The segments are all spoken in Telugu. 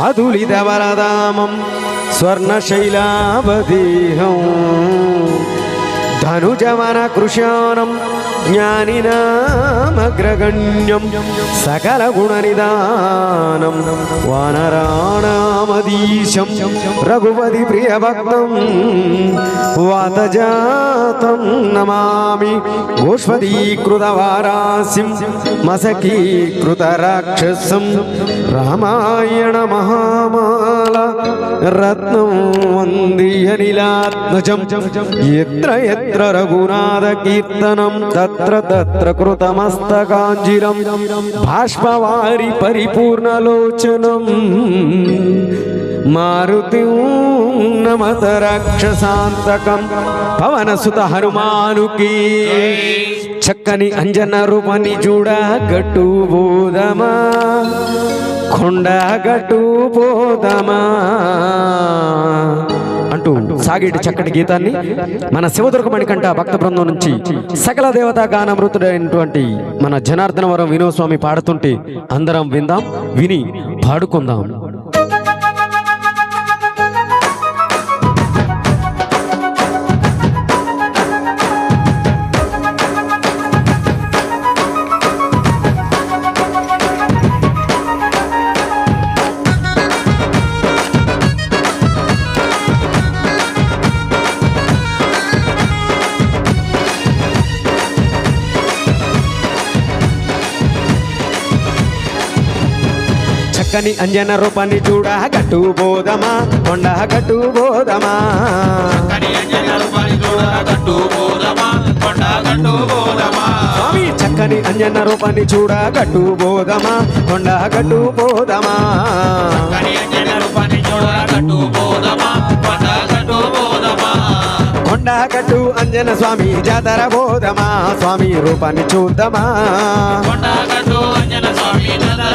അതുലിതവരദാമം സ്വർണശൈലാവദേഹം సుత హనుమానుకి అదులిత వరదామం స్వర్ణశైలావదేహం ధనుజవన కృశానం జ్ఞానినామగ్రగణ్యం సకల గుణనిదానం వానరాణామదీశం రఘుపతి ప్రియభక్తం వాతజాతం నమామి గోష్పదీకృతవారాసిం మసకీకృత రాక్షసం రామాయణ మహామాల రత్నం వందియనిలాత్మజం ఎత్ర ఎత్ర రఘునాథ కీర్తనం తత్ర తత్ర కృతమస్తకాంజిరం బాష్పవారి పరిపూర్ణలోచనం మారుతి నమత రాక్షసాంతకం పవనసుత హనుమానుకి చక్కని అంజన రూపని చూడ గట్టు బోధమా కొండ గట్టు పోదమా అంటూ సాగేటి చక్కటి గీతాన్ని మన శివదుర్గమణి కంట భక్త బృందం నుంచి సకల దేవతా గానమృతుడైనటువంటి మన జనార్దన వరం వినోస్వామి పాడుతుంటే అందరం విందాం విని పాడుకుందాం. చక్కని అంజన రూపాన్ని చూడ గట్టు బోధమా? కొండ గట్టు బోధమా? స్వామి చక్కని అంజన రూపాన్ని చూడ గట్టు బోధమా? కొండ గట్టు బోధమా? కొండ గట్టు అంజన స్వామి జాతర బోధమా? స్వామి రూపాన్ని చూద్దామా? కొండ గట్టు అంజన స్వామి జాతర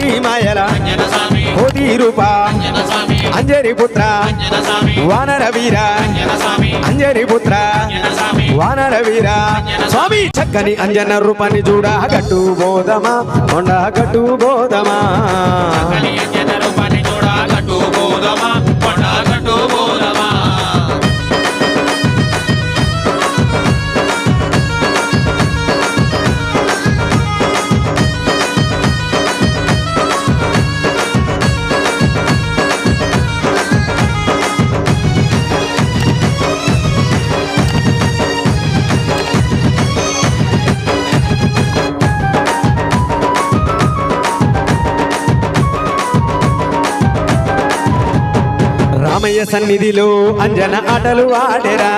కోటి మాయల. కోటి రూపా. అంజని పుత్ర. వానర వీర. అంజరి పుత్ర. వానర వీర. స్వామి చక్కని అంజన రూపాన్ని చూడ గట్టు బోధమా కొండ గట్టు బోధమా. రామయ్య సన్నిధిలో అంజన ఆటలు ఆడెరా.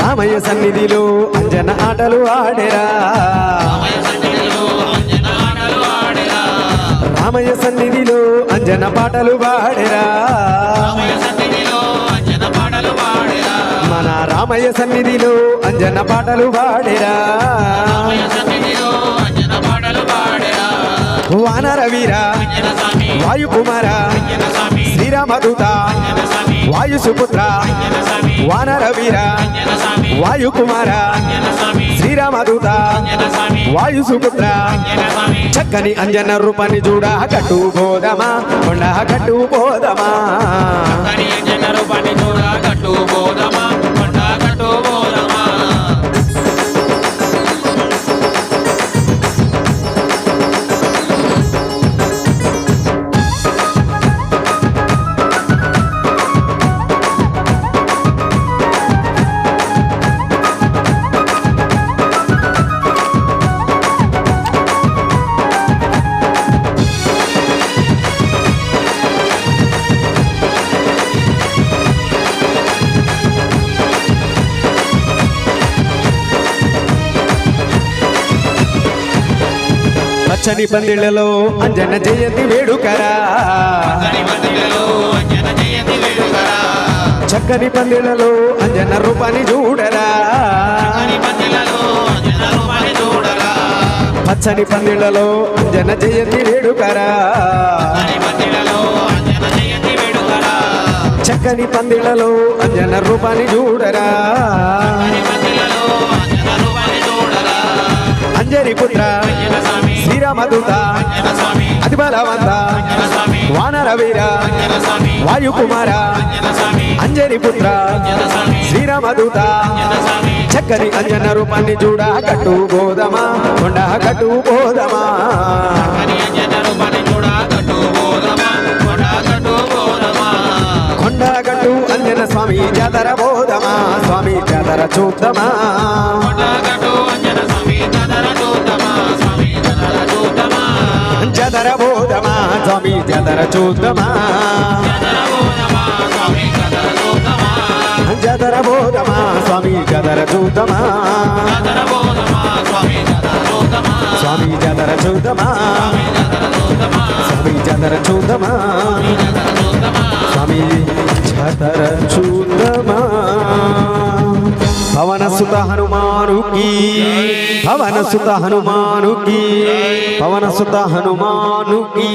రామయ్య సన్నిధిలో అంజన ఆటలు ఆడెరా. రామయ్య సన్నిధిలో అంజన పాటలు పాడెరా. మన రామయ్య సన్నిధిలో అంజన పాటలు పాడెరా. వానర వీర వాయుకుమార శ్రీరామదూత వాయు సుపుత్ర వానర వీర వాయుకుమార శ్రీరామదూత వాయు సుపుత్ర చక్కని అంజన రూపాన్ని చూడ కట్టు బోధమా కొండ కట్టు బోధమా పచ్చని పందిళ్ళలో అంజన జయంతి వేడుకరా. చక్కని పందిళ్ళలో అంజన రూపాన్ని చూడరా. పందిలలో పచ్చని పందిళ్ళలో అంజన జయంతి వేడుకరా. చక్కని పందిళ్ళలో అంజన రూపాన్ని చూడరా. అంజరి పందిలలో చూడరా పుత్ర. అంజన అతి బలవంత వానర వీర వాయుకుమార అంజని పుత్ర శ్రీరామదూత చక్కని అంజన రూపాన్ని చూడ కట్టు గోదమా కొండ కట్టు గోదమా. బోధమా కొండ కట్టు బోధమా అంజన స్వామి జాతర బోధమా స్వామి జాతర చూద్దామా. అంజన స్వామి జాతర జాతర బోధమా స్వామి జదర చూద్దామా? జదర బోధమా స్వామి జదర చూద్దామా? స్వామి జదర చూద్దామా? పవన సుత హనుమానుకి పవన సుత హనుమానుకి